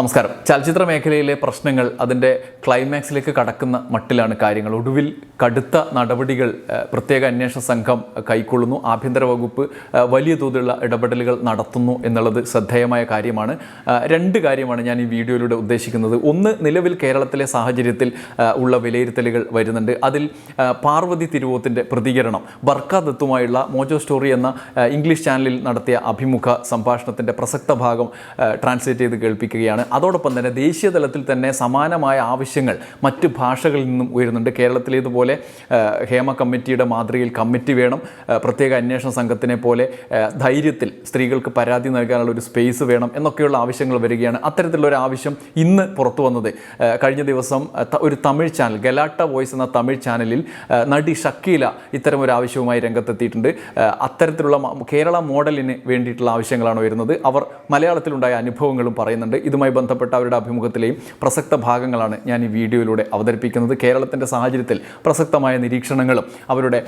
നമസ്കാരം. ചലച്ചിത്ര മേഖലയിലെ പ്രശ്നങ്ങൾ അതിന്റെ ക്ലൈമാക്സിലേക്ക് കടക്കുന്ന മട്ടിലാണ് കാര്യങ്ങൾ. ഒടുവിൽ കടുത്ത നടപടികൾ പ്രത്യേക അന്വേഷണ സംഘം കൈക്കൊള്ളുന്നു. ആഭ്യന്തര വകുപ്പ് വലിയ തോതിലുള്ള ഇടപെടലുകൾ നടത്തുന്നു എന്നുള്ളത് ശ്രദ്ധേയമായ കാര്യമാണ്. രണ്ട് കാര്യമാണ് ഞാൻ ഈ വീഡിയോയിലൂടെ ഉദ്ദേശിക്കുന്നത്. ഒന്ന് നിലവിൽ കേരളത്തിലെ സാഹചര്യത്തിൽ ഉള്ള വിലയിരുത്തലുകൾ വരുന്നുണ്ട്. അതിൽ പാർവതി തിരുവോത്തിന്റെ പ്രതികരണം ബർക്ക ദത്തുമായുള്ള മോജോ സ്റ്റോറി എന്ന ഇംഗ്ലീഷ് ചാനലിൽ നടത്തിയ അഭിമുഖ സംഭാഷണത്തിന്റെ പ്രസക്ത ഭാഗം ട്രാൻസ്ലേറ്റ് ചെയ്ത് കേൾപ്പിക്കുകയാണ്. അതോടൊപ്പം തന്നെ ദേശീയ തലത്തിൽ തന്നെ സമാനമായ ആവശ്യങ്ങൾ മറ്റ് ഭാഷകളിൽ നിന്നും ഉയരുന്നുണ്ട്. കേരളത്തിലേതുപോലെ ഹേമ കമ്മിറ്റിയുടെ മാതൃകയിൽ കമ്മിറ്റി വേണം. പ്രത്യേക അന്വേഷണ സംഘത്തിനെ പോലെ ധൈര്യത്തിൽ സ്ത്രീകൾക്ക് പരാതി നൽകാനുള്ള ഒരു സ്പേസ് വേണം എന്നൊക്കെയുള്ള ആവശ്യങ്ങൾ വരികയാണ്. അത്തരത്തിലുള്ള ഒരു ആവശ്യം ഇന്ന് പുറത്തു വന്നത് കഴിഞ്ഞ ദിവസം ഒരു തമിഴ് ചാനൽ ഗലാട്ട വോയിസ് എന്ന തമിഴ് ചാനലിൽ നടി ഷക്കീല ഇത്തരം ഒരു ആവശ്യവുമായി രംഗത്തെത്തിയിട്ടുണ്ട്. അത്തരത്തിലുള്ള കേരള മോഡലിന് വേണ്ടിയിട്ടുള്ള ആവശ്യങ്ങളാണ് വരുന്നത് അവർ മലയാളത്തിലുണ്ടായ അനുഭവങ്ങളും പറയുന്നുണ്ട്. ഇതുമായി ബന്ധപ്പെട്ട അവരുടെ അഭിമുഖത്തിലെയും പ്രസക്ത ഭാഗങ്ങളാണ് ഞാൻ ഈ വീഡിയോയിലൂടെ അവതരിപ്പിക്കുന്നത്. കേരളത്തിന്റെ സാഹചര്യത്തിൽ പ്രസക്തമായ നിരീക്ഷണങ്ങളും അവരുടെ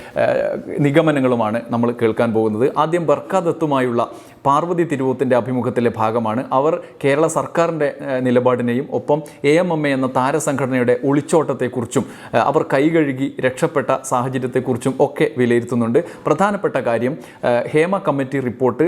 നിഗമനങ്ങളുമാണ് നമ്മൾ കേൾക്കാൻ പോകുന്നത്. ആദ്യം ബർക്കാദത്തുമായുള്ള പാർവതി തിരുവോത്തിന്റെ അഭിമുഖത്തിലെ ഭാഗമാണ്. അവർ കേരള സർക്കാരിന്റെ നിലപാടിനെയും ഒപ്പം എ എം എം എ എന്ന താരസംഘടനയുടെ ഒളിച്ചോട്ടത്തെക്കുറിച്ചും അവർ കൈകഴുകി രക്ഷപ്പെട്ട സാഹചര്യത്തെക്കുറിച്ചും ഒക്കെ വിലയിരുത്തുന്നുണ്ട്. പ്രധാനപ്പെട്ട കാര്യം ഹേമ കമ്മിറ്റി റിപ്പോർട്ട്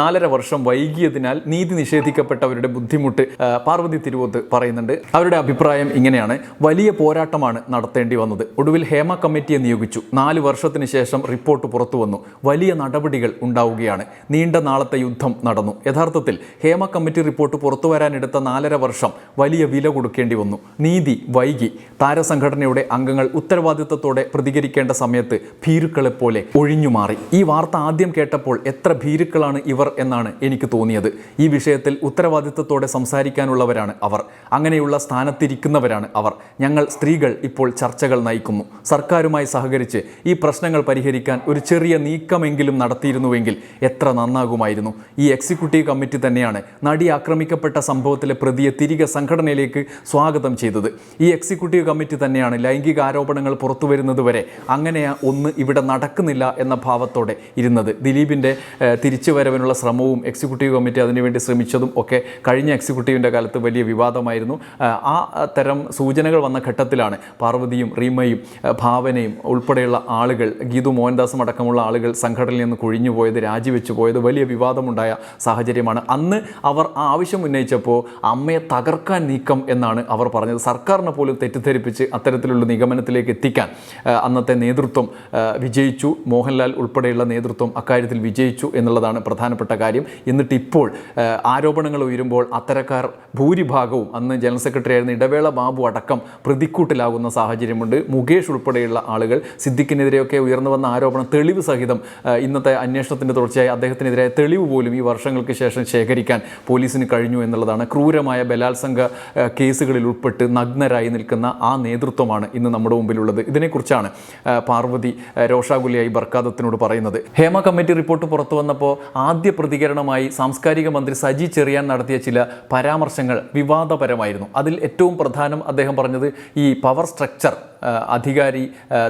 നാലര വർഷം വൈകിയതിനാൽ നീതി നിഷേധിക്കപ്പെട്ടവരുടെ ബുദ്ധിമുട്ട് പാർവതി തിരുവോത്ത് പറയുന്നുണ്ട്. അവരുടെ അഭിപ്രായം ഇങ്ങനെയാണ്. വലിയ പോരാട്ടമാണ് നടത്തേണ്ടി വന്നത്. ഒടുവിൽ ഹേമ കമ്മിറ്റിയെ നിയോഗിച്ചു. നാല് വർഷത്തിന് ശേഷം റിപ്പോർട്ട് പുറത്തു വന്നു വലിയ നടപടികൾ ഉണ്ടാവുകയാണ്. നീണ്ട നാളത്തെ യുദ്ധം നടന്നു. യഥാർത്ഥത്തിൽ ഹേമ കമ്മിറ്റി റിപ്പോർട്ട് പുറത്തു വരാനെടുത്ത നാലര വർഷം വലിയ വില കൊടുക്കേണ്ടി വന്നു. നീതി വൈകി. താരസംഘടനയുടെ അംഗങ്ങൾ ഉത്തരവാദിത്തത്തോടെ പ്രതികരിക്കേണ്ട സമയത്ത് ഭീരുക്കളെപ്പോലെ ഒഴിഞ്ഞുമാറി ഈ വാർത്ത ആദ്യം കേട്ടപ്പോൾ എത്ര ഭീരുക്കളാണ് ഇവർ എന്നാണ് എനിക്ക് തോന്നിയത്. ഈ വിഷയത്തിൽ ഉത്തരവാദിത്തത്തോടെ സംസാരിക്കാനുള്ളവരാണ് അവർ. അങ്ങനെയുള്ള സ്ഥാനത്തിരിക്കുന്നവരാണ് അവർ. ഞങ്ങൾ സ്ത്രീകൾ ഇപ്പോൾ ചർച്ചകൾ നയിക്കുന്നു. സർക്കാരുമായി സഹകരിച്ച് ഈ പ്രശ്നങ്ങൾ പരിഹരിക്കാൻ ഒരു ചെറിയ നീക്കമെങ്കിലും നടത്തിയിരുന്നുവെങ്കിൽ എത്ര നന്നാകുമായിരുന്നു. ഈ എക്സിക്യൂട്ടീവ് കമ്മിറ്റി തന്നെയാണ് നടി ആക്രമിക്കപ്പെട്ട സംഭവത്തിലെ പ്രതിയെ തിരികെ സംഘടനയിലേക്ക് സ്വാഗതം ചെയ്തത്. ഈ എക്സിക്യൂട്ടീവ് കമ്മിറ്റി തന്നെയാണ് ലൈംഗിക ആരോപണങ്ങൾ പുറത്തു വരുന്നത് വരെ അങ്ങനെ ഒന്ന് ഇവിടെ നടക്കുന്നില്ല എന്ന ഭാവത്തോടെ ഇരുന്നത്. ദിലീപിന്റെ തിരിച്ചു തിരിച്ചുവരവിനുള്ള ശ്രമവും എക്സിക്യൂട്ടീവ് കമ്മിറ്റി അതിനുവേണ്ടി ശ്രമിച്ചതും ഒക്കെ കഴിഞ്ഞ എക്സിക്യൂട്ടീവിന്റെ കാലത്ത് വലിയ വിവാദമായിരുന്നു. ആ തരം സൂചനകൾ വന്ന ഘട്ടത്തിലാണ് പാർവതിയും റീമയും ഭാവനയും ഉൾപ്പെടെയുള്ള ആളുകൾ ഗീതു മോഹൻദാസും അടക്കമുള്ള ആളുകൾ സംഘടനയിൽ നിന്ന് കൊഴിഞ്ഞു പോയത് രാജിവെച്ചു പോയത് വലിയ വിവാദമുണ്ടായ സാഹചര്യമാണ്. അന്ന് അവർ ആ ആവശ്യം ഉന്നയിച്ചപ്പോൾ അമ്മയെ തകർക്കാൻ നീക്കം എന്നാണ് അവർ പറഞ്ഞത്. സർക്കാരിനെ പോലും തെറ്റിദ്ധരിപ്പിച്ച് അത്തരത്തിലുള്ള നിഗമനത്തിലേക്ക് എത്തിക്കാൻ അന്നത്തെ നേതൃത്വം വിജയിച്ചു. മോഹൻലാൽ ഉൾപ്പെടെയുള്ള നേതൃത്വം അക്കാര്യത്തിൽ വിജയിച്ചു എന്നുള്ളതാണ് പ്രധാനപ്പെട്ട കാര്യം. എന്നിട്ട് ഇപ്പോൾ ആരോപണങ്ങൾ ഉയരുമ്പോൾ അത്തരക്കാർ ഭൂരിഭാഗവും അന്ന് ജനറൽ സെക്രട്ടറി ആയിരുന്ന ഇടവേള ബാബു അടക്കം പ്രതിക്കൂട്ടിലാകുന്ന സാഹചര്യമുണ്ട്. മുകേഷ് ഉൾപ്പെടെയുള്ള ആളുകൾ സിദ്ദിഖിനെതിരെയൊക്കെ ഉയർന്നു വന്ന ആരോപണം തെളിവ് സഹിതം ഇന്നത്തെ അന്വേഷണത്തിന്റെ തുടർച്ചയായി അദ്ദേഹത്തിനെതിരായ തെളിവ് പോലും ഈ വർഷങ്ങൾക്ക് ശേഷം ശേഖരിക്കാൻ പോലീസിന് കഴിഞ്ഞു എന്നുള്ളതാണ് ക്രൂരമായ ബലാത്സംഗ കേസുകളിൽ ഉൾപ്പെട്ട് നഗ്നരായി നിൽക്കുന്ന ആ നേതൃത്വമാണ് ഇന്ന് നമ്മുടെ മുമ്പിലുള്ളത്. ഇതിനെക്കുറിച്ചാണ് പാർവതി രോഷാകുലിയായി ബർക്കാദത്തിനോട് പറയുന്നത്. ഹേമ കമ്മിറ്റി റിപ്പോർട്ട് പുറത്തു വന്നപ്പോൾ ആദ്യ പ്രതികരണമായി സാംസ്കാരിക മന്ത്രി സജി ചെറിയാൻ നടത്തിയ ചില പരാമർശങ്ങൾ വിവാദപരമായിരുന്നു. അതിൽ ഏറ്റവും പ്രധാനം അദ്ദേഹം പറഞ്ഞത് ഈ പവർ സ്ട്രക്ചർ അധികാരി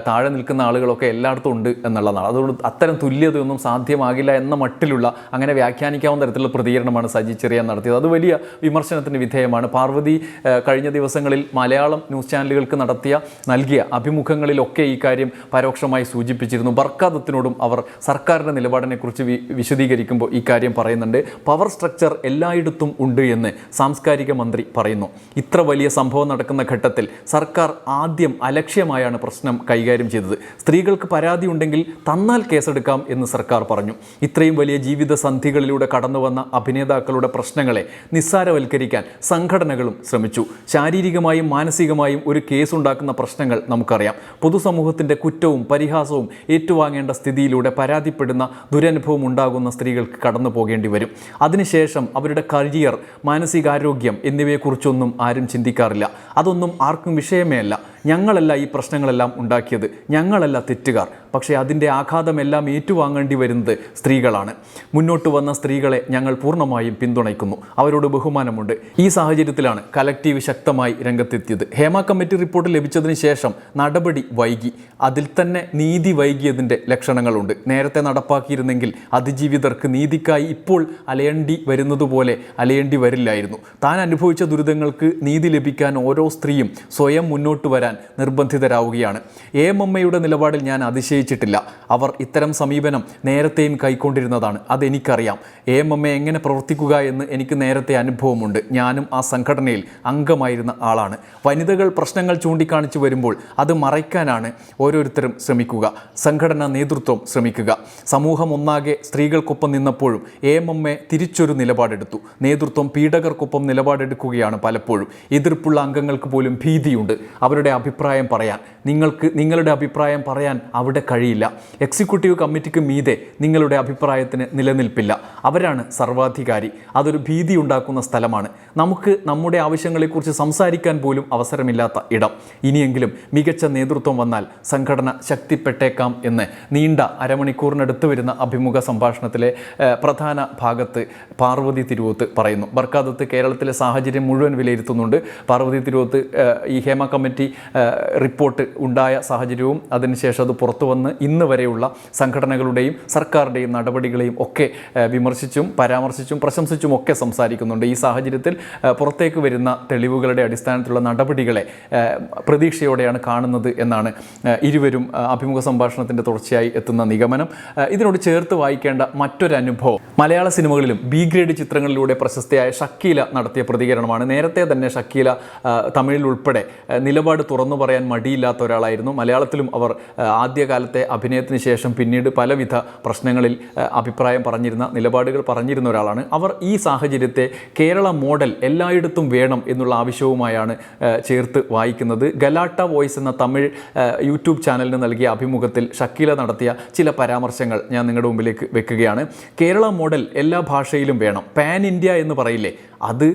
താഴെ നിൽക്കുന്ന ആളുകളൊക്കെ എല്ലായിടത്തും ഉണ്ട് എന്നുള്ളതാണ്. അതുകൊണ്ട് അത്തരം തുല്യതയൊന്നും സാധ്യമാകില്ല എന്ന മട്ടിലുള്ള അങ്ങനെ വ്യാഖ്യാനിക്കാവുന്ന തരത്തിലുള്ള പ്രതികരണമാണ് സജി ചെറിയാൻ നടത്തിയത്. അത് വലിയ വിമർശനത്തിന് വിധേയമാണ്. പാർവതി കഴിഞ്ഞ ദിവസങ്ങളിൽ മലയാളം ന്യൂസ് ചാനലുകൾക്ക് നടത്തിയ നൽകിയ അഭിമുഖങ്ങളിലൊക്കെ ഈ കാര്യം പരോക്ഷമായി സൂചിപ്പിച്ചിരുന്നു. ബർക്കാദത്തിനോടും അവർ സർക്കാരിന്റെ നിലപാടിനെക്കുറിച്ച് വി വിശദീകരിക്കുമ്പോൾ ഈ കാര്യം പറയുന്നുണ്ട്. പവർ സ്ട്രക്ചർ എല്ലായിടത്തും ഉണ്ട് എന്ന് സാംസ്കാരിക മന്ത്രി പറയുന്നു. ഇത്ര വലിയ സംഭവം നടക്കുന്ന ഘട്ടത്തിൽ സർക്കാർ ആദ്യം അലക്ഷ്യമായാണ് പ്രശ്നം കൈകാര്യം ചെയ്തത്. സ്ത്രീകൾക്ക് പരാതി ഉണ്ടെങ്കിൽ തന്നാൽ കേസെടുക്കാം എന്ന് സർക്കാർ പറഞ്ഞു. ഇത്രയും വലിയ ജീവിത സന്ധികളിലൂടെ കടന്നു വന്ന അഭിനേതാക്കളുടെ പ്രശ്നങ്ങളെ നിസ്സാരവൽക്കരിക്കാൻ സംഘടനകളും ശ്രമിച്ചു. ശാരീരികമായും മാനസികമായും ഒരു കേസുണ്ടാക്കുന്ന പ്രശ്നങ്ങൾ നമുക്കറിയാം. പൊതുസമൂഹത്തിന്റെ കുറ്റവും പരിഹാസവും ഏറ്റുവാങ്ങേണ്ട സ്ഥിതിയിലൂടെ പരാതിപ്പെടുന്ന ദുരനുഭവം ഉണ്ടാകുന്ന സ്ത്രീകൾക്ക് കടന്നു പോകേണ്ടി വരും. അതിനുശേഷം അവരുടെ കരിയർ മാനസികാരോഗ്യം എന്നിവയെക്കുറിച്ചൊന്നും ആരും ചിന്തിക്കാറില്ല. അതൊന്നും ആർക്കും വിഷയമേ അല്ല ഞങ്ങളല്ല ഈ പ്രശ്നങ്ങളെല്ലാം ഉണ്ടാക്കിയത്. ഞങ്ങളല്ല തെറ്റുകാർ. പക്ഷേ അതിന്റെ ആഘാതമെല്ലാം ഏറ്റുവാങ്ങേണ്ടി വരുന്നത് സ്ത്രീകളാണ്. മുന്നോട്ട് വന്ന സ്ത്രീകളെ ഞങ്ങൾ പൂർണമായും പിന്തുണയ്ക്കുന്നു. അവരോട് ബഹുമാനമുണ്ട്. ഈ സാഹചര്യത്തിലാണ് കലക്റ്റീവ് ശക്തമായി രംഗത്തെത്തിയത്. ഹേമ കമ്മിറ്റി റിപ്പോർട്ട് ലഭിച്ചതിന് ശേഷം നടപടി വൈകി. അതിൽ തന്നെ നീതി വൈകിയതിന്റെ ലക്ഷണങ്ങളുണ്ട്. നേരത്തെ നടപ്പാക്കിയിരുന്നെങ്കിൽ അതിജീവിതർക്ക് നീതിക്കായി ഇപ്പോൾ അലയേണ്ടി വരുന്നതുപോലെ അലയേണ്ടി വരില്ലായിരുന്നു. താൻ അനുഭവിച്ച ദുരിതങ്ങൾക്ക് നീതി ലഭിക്കാൻ ഓരോ സ്ത്രീയും സ്വയം മുന്നോട്ട് വരാൻ നിർബന്ധിതരാവുകയാണ്. എ എം നിലപാടിൽ ഞാൻ അതിശയിച്ചിട്ടില്ല. അവർ ഇത്തരം സമീപനം നേരത്തെയും കൈക്കൊണ്ടിരുന്നതാണ്. അതെനിക്കറിയാം. എ എം എങ്ങനെ പ്രവർത്തിക്കുക എന്ന് എനിക്ക് നേരത്തെ അനുഭവമുണ്ട്. ഞാനും ആ സംഘടനയിൽ അംഗമായിരുന്ന ആളാണ്. വനിതകൾ പ്രശ്നങ്ങൾ ചൂണ്ടിക്കാണിച്ചു വരുമ്പോൾ അത് മറയ്ക്കാനാണ് ഓരോരുത്തരും ശ്രമിക്കുക. സംഘടനാ നേതൃത്വം ശ്രമിക്കുക. സമൂഹം ഒന്നാകെ സ്ത്രീകൾക്കൊപ്പം നിന്നപ്പോഴും എ എം എം എ തിരിച്ചൊരു നിലപാടെടുത്തു. നേതൃത്വം പീഡകർക്കൊപ്പം നിലപാടെടുക്കുകയാണ് പലപ്പോഴും. എതിർപ്പുള്ള അംഗങ്ങൾക്ക് പോലും ഭീതിയുണ്ട്. അവരുടെ അഭിപ്രായം പറയാൻ. നിങ്ങൾക്ക് നിങ്ങളുടെ അഭിപ്രായം പറയാൻ അവിടെ കഴിയില്ല. എക്സിക്യൂട്ടീവ് കമ്മിറ്റിക്ക് മീതെ നിങ്ങളുടെ അഭിപ്രായത്തിന് നിലനിൽപ്പില്ല. അവരാണ് സർവാധികാരി. അതൊരു ഭീതി ഉണ്ടാക്കുന്ന സ്ഥലമാണ്. നമുക്ക് നമ്മുടെ ആവശ്യങ്ങളെക്കുറിച്ച് സംസാരിക്കാൻ പോലും അവസരമില്ലാത്ത ഇടം. ഇനിയെങ്കിലും മികച്ച നേതൃത്വം വന്നാൽ സംഘടന ശക്തിപ്പെട്ടേക്കാം എന്ന് നീണ്ട അരമണിക്കൂറിനടുത്ത് വരുന്ന അഭിമുഖ സംഭാഷണത്തിലെ പ്രധാന ഭാഗത്ത് പാർവതി തിരുവത്ത് പറയുന്നു. ബർക്കാദത്ത് കേരളത്തിലെ സാഹചര്യം മുഴുവൻ വിലയിരുത്തുന്നുണ്ട്. പാർവതി തിരുവത്ത് ഈ ഹേമ കമ്മിറ്റി റിപ്പോർട്ട് ഉണ്ടായ സാഹചര്യവും അതിനുശേഷം അത് പുറത്തു വന്ന് ഇന്ന് വരെയുള്ള സംഘടനകളുടെയും സർക്കാരിന്റെയും നടപടികളെയും ഒക്കെ വിമർശിച്ചും പരാമർശിച്ചും പ്രശംസിച്ചും ഒക്കെ സംസാരിക്കുന്നുണ്ട്. ഈ സാഹചര്യത്തിൽ പുറത്തേക്ക് വരുന്ന തെളിവുകളുടെ അടിസ്ഥാനത്തിലുള്ള നടപടികളെ പ്രതീക്ഷയോടെയാണ് കാണുന്നത് എന്നാണ് ഇരുവരും അഭിമുഖ സംഭാഷണത്തിന്റെ തുടർച്ചയായി എത്തുന്ന നിഗമനം. ഇതിനോട് ചേർത്ത് വായിക്കേണ്ട മറ്റൊരു അനുഭവം മലയാള സിനിമകളിലും ബി ഗ്രേഡ് ചിത്രങ്ങളിലൂടെ പ്രശസ്തയായ ഷക്കീല നടത്തിയ പ്രതികരണമാണ്. നേരത്തെ തന്നെ ഷക്കീല തമിഴിൽ ഉൾപ്പെടെ നിലപാട് തുറന്നു പറയാൻ മടിയില്ലാത്ത ഒരാളായിരുന്നു. മലയാളത്തിലും അവർ ആദ്യകാലത്തെ അഭിനയത്തിന് ശേഷം പിന്നീട് പലവിധ പ്രശ്നങ്ങളിൽ അഭിപ്രായം പറഞ്ഞിരുന്ന നിലപാടുകൾ പറഞ്ഞിരുന്ന ഒരാളാണ്. അവർ ഈ സാഹചര്യത്തെ കേരള മോഡൽ എല്ലായിടത്തും വേണം എന്നുള്ള ആവശ്യവുമായാണ് ചേർത്ത് വായിക്കുന്നത്. ഗലാട്ട വോയിസ് എന്ന തമിഴ് യൂട്യൂബ് ചാനലിന് നൽകിയ അഭിമുഖത്തിൽ ഷക്കീല നടത്തിയ ചില പരാമർശങ്ങൾ ഞാൻ നിങ്ങളുടെ മുമ്പിലേക്ക് വെക്കുകയാണ്. കേരള മോഡൽ എല്ലാ ഭാഷയിലും വേണം. പാൻ ഇന്ത്യ എന്ന് പറയില്ലേ? അത്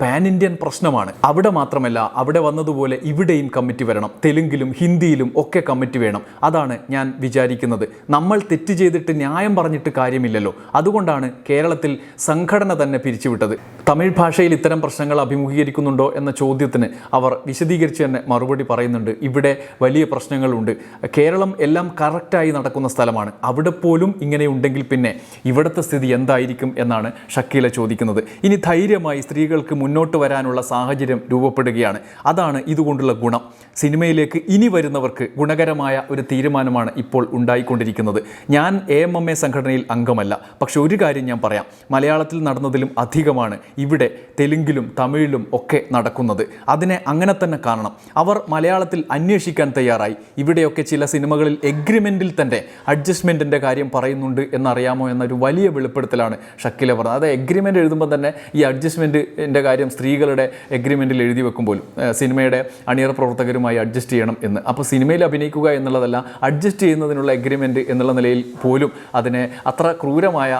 പാൻ ഇന്ത്യൻ പ്രശ്നമാണ്. അവിടെ മാത്രമല്ല അവിടെ വന്നതുപോലെ ഇവിടെയും കമ്മിറ്റി വരണം. തെലുങ്കിലും ഹിന്ദിയിലും ഒക്കെ കമ്മിറ്റി വേണം. അതാണ് ഞാൻ വിചാരിക്കുന്നത്. നമ്മൾ തെറ്റ് ചെയ്തിട്ട് ന്യായം പറഞ്ഞിട്ട് കാര്യമില്ലല്ലോ. അതുകൊണ്ടാണ് കേരളത്തിൽ സംഘടന തന്നെ പിരിച്ചുവിട്ടത്. തമിഴ് ഭാഷയിൽ ഇത്തരം പ്രശ്നങ്ങൾ അഭിമുഖീകരിക്കുന്നുണ്ടോ എന്ന ചോദ്യത്തിന് അവർ വിശദീകരിച്ച് തന്നെ മറുപടി പറയുന്നുണ്ട്. ഇവിടെ വലിയ പ്രശ്നങ്ങളുണ്ട്. കേരളം എല്ലാം കറക്റ്റായി നടക്കുന്ന സ്ഥലമാണ്. അവിടെ പോലും ഇങ്ങനെ ഉണ്ടെങ്കിൽ പിന്നെ ഇവിടുത്തെ സ്ഥിതി എന്തായിരിക്കും എന്നാണ് ഷക്കീല ചോദിക്കുന്നത്. ഇനി ധൈര്യമായി സ്ത്രീകൾക്ക് മുന്നോട്ട് വരാനുള്ള സാഹചര്യം രൂപപ്പെടുകയാണ്. അതാണ് ഇതുകൊണ്ടുള്ള ഗുണം. സിനിമയിലേക്ക് ഇനി വരുന്നവർക്ക് ഗുണകരമായ ഒരു തീരുമാനമാണ് ഇപ്പോൾ ഉണ്ടായിക്കൊണ്ടിരിക്കുന്നത്. ഞാൻ എ എം എം എ സംഘടനയിൽ അംഗമല്ല. പക്ഷെ ഒരു കാര്യം ഞാൻ പറയാം. മലയാളത്തിൽ നടന്നതിലും അധികമാണ് ഇവിടെ തെലുങ്കിലും തമിഴിലും ഒക്കെ നടക്കുന്നത്. അതിനെ അങ്ങനെ തന്നെ കാണണം. അവർ മലയാളത്തിൽ അന്വേഷിക്കാൻ തയ്യാറായി. ഇവിടെയൊക്കെ ചില സിനിമകളിൽ എഗ്രിമെന്റിൽ തന്നെ അഡ്ജസ്റ്റ്മെന്റിന്റെ കാര്യം പറയുന്നുണ്ട് എന്നറിയാമോ എന്നൊരു വലിയ വെളിപ്പെടുത്തലാണ് ഷക്കിലെ പറഞ്ഞത്. അത് എഗ്രിമെന്റ് എഴുതുമ്പോൾ തന്നെ ഈ അഡ്ജസ്റ്റ്മെന്റിന്റെ കാര്യം സ്ത്രീകളുടെ എഗ്രിമെന്റിൽ എഴുതി വെക്കുമ്പോൾ പോലും. സിനിമയുടെ അണിയറ പ്രവർത്തകരുമായി അഡ്ജസ്റ്റ് ചെയ്യണം എന്ന്. അപ്പോൾ സിനിമയിൽ അഭിനയിക്കുക എന്നുള്ളതല്ല അഡ്ജസ്റ്റ് ചെയ്യുന്നതിനുള്ള എഗ്രിമെന്റ് എന്നുള്ള നിലയിൽ പോലും അതിനെ അത്ര ക്രൂരമായ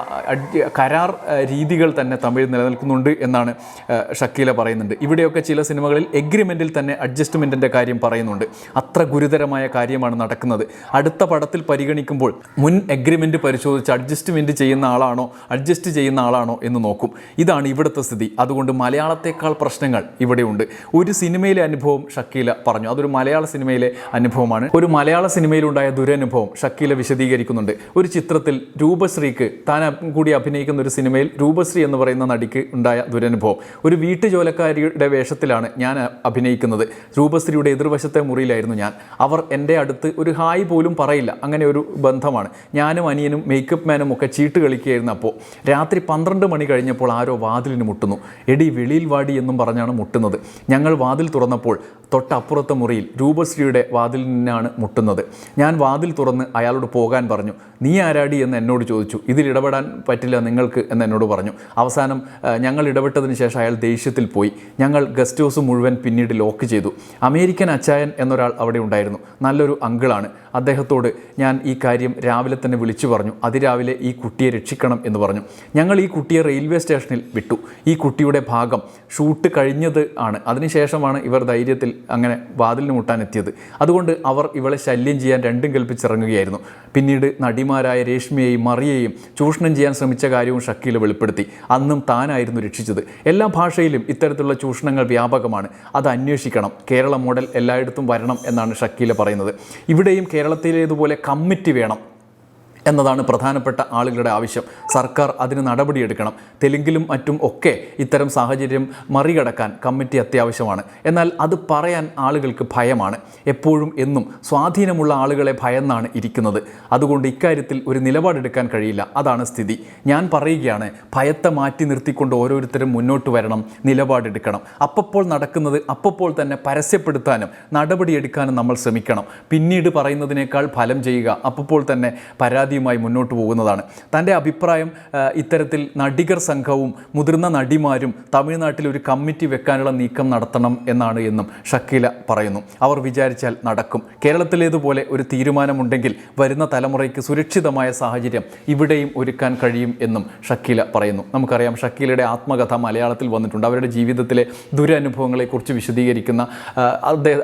കരാർ രീതികൾ തന്നെ തമിഴ് നിലനിൽക്കുന്നുണ്ട് എന്നാണ് ഷക്കീല പറയുന്നുണ്ട്. ഇവിടെയൊക്കെ ചില സിനിമകളിൽ എഗ്രിമെന്റിൽ തന്നെ അഡ്ജസ്റ്റ്മെന്റിന്റെ കാര്യം പറയുന്നുണ്ട്. അത്ര ഗുരുതരമായ കാര്യമാണ് നടക്കുന്നത്. അടുത്ത പടത്തിൽ പരിഗണിക്കുമ്പോൾ മുൻ എഗ്രിമെന്റ് പരിശോധിച്ച് അഡ്ജസ്റ്റ്മെന്റ് ചെയ്യുന്ന ആളാണോ അഡ്ജസ്റ്റ് ചെയ്യുന്ന ആളാണോ എന്ന് നോക്കും. ഇതാണ് ഇവിടുത്തെ സ്ഥിതി. അതുകൊണ്ട് മലയാളത്തെക്കാൾ പ്രശ്നങ്ങൾ ഇവിടെയുണ്ട് ഒരു സിനിമയിലെ അനുഭവം ഷക്കീല പറഞ്ഞു. അതൊരു മലയാള സിനിമയിലെ അനുഭവമാണ്. ഒരു മലയാള സിനിമയിലുണ്ടായ ദുരനുഭവം ഷക്കീല വിശദീകരിക്കുന്നുണ്ട്. ഒരു ചിത്രത്തിൽ രൂപശ്രീക്ക് താൻ കൂടി അഭിനയിക്കുന്ന ഒരു സിനിമയിൽ രൂപശ്രീ എന്ന് പറയുന്ന നടിക്ക് ഉണ്ടായ ദുരനുഭവം. ഒരു വീട്ടുജോലക്കാരിയുടെ വേഷത്തിലാണ് ഞാൻ അഭിനയിക്കുന്നത്. രൂപശ്രീയുടെ എതിർവശത്തെ മുറിയിലായിരുന്നു ഞാൻ. അവർ എന്റെ അടുത്ത് ഒരു ഹായ് പോലും പറയില്ല. അങ്ങനെ ഒരു ബന്ധമാണ്. ഞാനും അനിയനും മേക്കപ്പ് മാനും ഒക്കെ ചീട്ട് കളിക്കുകയായിരുന്നു അപ്പോൾ രാത്രി പന്ത്രണ്ട് മണി കഴിഞ്ഞപ്പോൾ ആരോ വാതിലിന് മുട്ടുന്നു. എടി വെളിയിൽ വാടി എന്നും പറഞ്ഞാണ് മുട്ടുന്നത്. ഞങ്ങൾ വാതിൽ തുറന്നപ്പോൾ തൊട്ടപ്പുറത്തെ മുറിയിൽ രൂപശ്രീയുടെ വാതിലിനാണ് മുട്ടുന്നത്. ഞാൻ വാതിൽ തുറന്ന് അയാളോട് പോകാൻ പറഞ്ഞു. നീ ആരാടി എന്ന് എന്നോട് ചോദിച്ചു. ഇതിൽ ഇടപെടാൻ പറ്റില്ല നിങ്ങൾക്ക് എന്ന് എന്നോട് പറഞ്ഞു. അവസാനം ഞങ്ങൾ ഇടപെട്ടതിന് ശേഷം അയാൾ ദേഷ്യത്തിൽ പോയി. ഞങ്ങൾ ഗസ്റ്റ് ഹൗസ് മുഴുവൻ പിന്നീട് ലോക്ക് ചെയ്തു. അമേരിക്കൻ അച്ചായൻ എന്നൊരാൾ അവിടെ ഉണ്ടായിരുന്നു. നല്ലൊരു അങ്കിളാണ്. അദ്ദേഹത്തോട് ഞാൻ ഈ കാര്യം രാവിലെ തന്നെ വിളിച്ചു പറഞ്ഞു. അതിരാവിലെ ഈ കുട്ടിയെ രക്ഷിക്കണം എന്ന് പറഞ്ഞു. ഞങ്ങൾ ഈ കുട്ടിയെ റെയിൽവേ സ്റ്റേഷനിൽ വിട്ടു. ഈ കുട്ടിയുടെ ഭാഗം ഷൂട്ട് കഴിഞ്ഞത് ആണ്. അതിനുശേഷമാണ് ഇവർ ധൈര്യത്തിൽ അങ്ങനെ വാതിലിന് മുട്ടാനെത്തിയത് അതുകൊണ്ട് അവർ ഇവളെ ശല്യം ചെയ്യാൻ രണ്ടും കൽപ്പിച്ചിറങ്ങുകയായിരുന്നു. പിന്നീട് നടിമാരായ രേഷ്മയെയും മറിയയെയും ചൂഷണം ചെയ്യാൻ ശ്രമിച്ച കാര്യവും ഷക്കീൽ വെളിപ്പെടുത്തി. അന്നും താനായിരുന്നു രക്ഷിച്ചത്. എല്ലാ ഭാഷയിലും ഇത്തരത്തിലുള്ള ചൂഷണങ്ങൾ വ്യാപകമാണ്. അത് അന്വേഷിക്കണം. കേരള മോഡൽ എല്ലായിടത്തും വരണം എന്നാണ് ഷക്കീല പറയുന്നത്. ഇവിടെയും കേരളത്തിലേതുപോലെ കമ്മിറ്റി വേണം. എന്നതാണ് പ്രധാനപ്പെട്ട ആളുകളുടെ ആവശ്യം. സർക്കാർ അതിന് നടപടിയെടുക്കണം. തെലുങ്കിലും മറ്റും ഒക്കെ ഇത്തരം സാഹചര്യം മറികടക്കാൻ കമ്മിറ്റി അത്യാവശ്യമാണ്. എന്നാൽ അത് പറയാൻ ആളുകൾക്ക് ഭയമാണ്. എപ്പോഴും എന്നും സ്വാധീനമുള്ള ആളുകളെ ഭയന്നാണ് ഇരിക്കുന്നത്. അതുകൊണ്ട് ഇക്കാര്യത്തിൽ ഒരു നിലപാടെടുക്കാൻ കഴിയില്ല. അതാണ് സ്ഥിതി. ഞാൻ പറയുകയാണ് ഭയത്തെ മാറ്റി നിർത്തിക്കൊണ്ട് ഓരോരുത്തരും മുന്നോട്ട് വരണം നിലപാടെടുക്കണം. അപ്പപ്പോൾ നടക്കുന്നത് അപ്പപ്പോൾ തന്നെ പരസ്യപ്പെടുത്താനും നടപടിയെടുക്കാനും നമ്മൾ ശ്രമിക്കണം. പിന്നീട് പറയുന്നതിനേക്കാൾ ഫലം ചെയ്യുക. അപ്പപ്പോൾ തന്നെ പരാതിയുമായി മുന്നോട്ട് പോകുന്നതാണ്. തന്റെ അഭിപ്രായം ഇത്തരത്തിൽ നടികർ സംഘവും മുതിർന്ന നടിമാരും തമിഴ്നാട്ടിൽ ഒരു കമ്മിറ്റി വെക്കാനുള്ള നീക്കം നടത്തണം എന്നാണ് എന്നും ഷക്കീല പറയുന്നു. അവർ വിചാരിച്ചാൽ നടക്കും. കേരളത്തിലേതുപോലെ ഒരു തീരുമാനമുണ്ടെങ്കിൽ വരുന്ന തലമുറയ്ക്ക് സുരക്ഷിതമായ സാഹചര്യം ഇവിടെയും ഒരുക്കാൻ കഴിയും എന്നും ഷക്കീല പറയുന്നു. നമുക്കറിയാം ഷക്കീലയുടെ ആത്മകഥ മലയാളത്തിൽ വന്നിട്ടുണ്ട്. അവരുടെ ജീവിതത്തിലെ ദുരനുഭവങ്ങളെക്കുറിച്ച് വിശദീകരിക്കുന്ന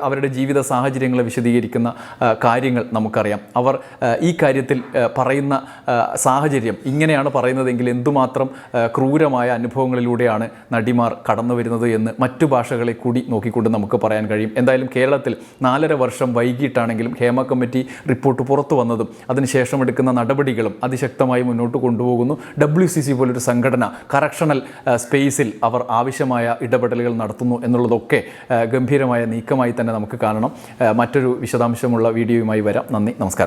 അവരുടെ ജീവിത സാഹചര്യങ്ങളെ വിശദീകരിക്കുന്ന കാര്യങ്ങൾ നമുക്കറിയാം. അവർ ഈ കാര്യത്തിൽ പറയുന്ന സാഹചര്യം. ഇങ്ങനെയാണ് പറയുന്നതെങ്കിൽ എന്തുമാത്രം ക്രൂരമായ അനുഭവങ്ങളിലൂടെയാണ് നടിമാർ കടന്നു വരുന്നത് എന്ന് മറ്റു ഭാഷകളെ കൂടി നോക്കിക്കൊണ്ട് നമുക്ക് പറയാൻ കഴിയും. എന്തായാലും കേരളത്തിൽ നാലര വർഷം വൈകിട്ടാണെങ്കിലും ഹേമ കമ്മിറ്റി റിപ്പോർട്ട് പുറത്തു വന്നതും അതിനുശേഷം എടുക്കുന്ന നടപടികളും അതിശക്തമായി മുന്നോട്ട് കൊണ്ടുപോകുന്നു. ഡബ്ല്യു സി സി പോലൊരു സംഘടന കറക്ഷണൽ സ്പേസിൽ അവർ ആവശ്യമായ ഇടപെടലുകൾ നടത്തുന്നു എന്നുള്ളതൊക്കെ ഗംഭീരമായ നീക്കമായി തന്നെ നമുക്ക് കാണണം. മറ്റൊരു വിശദാംശമുള്ള വീഡിയോയുമായി വരാം. നന്ദി നമസ്കാരം.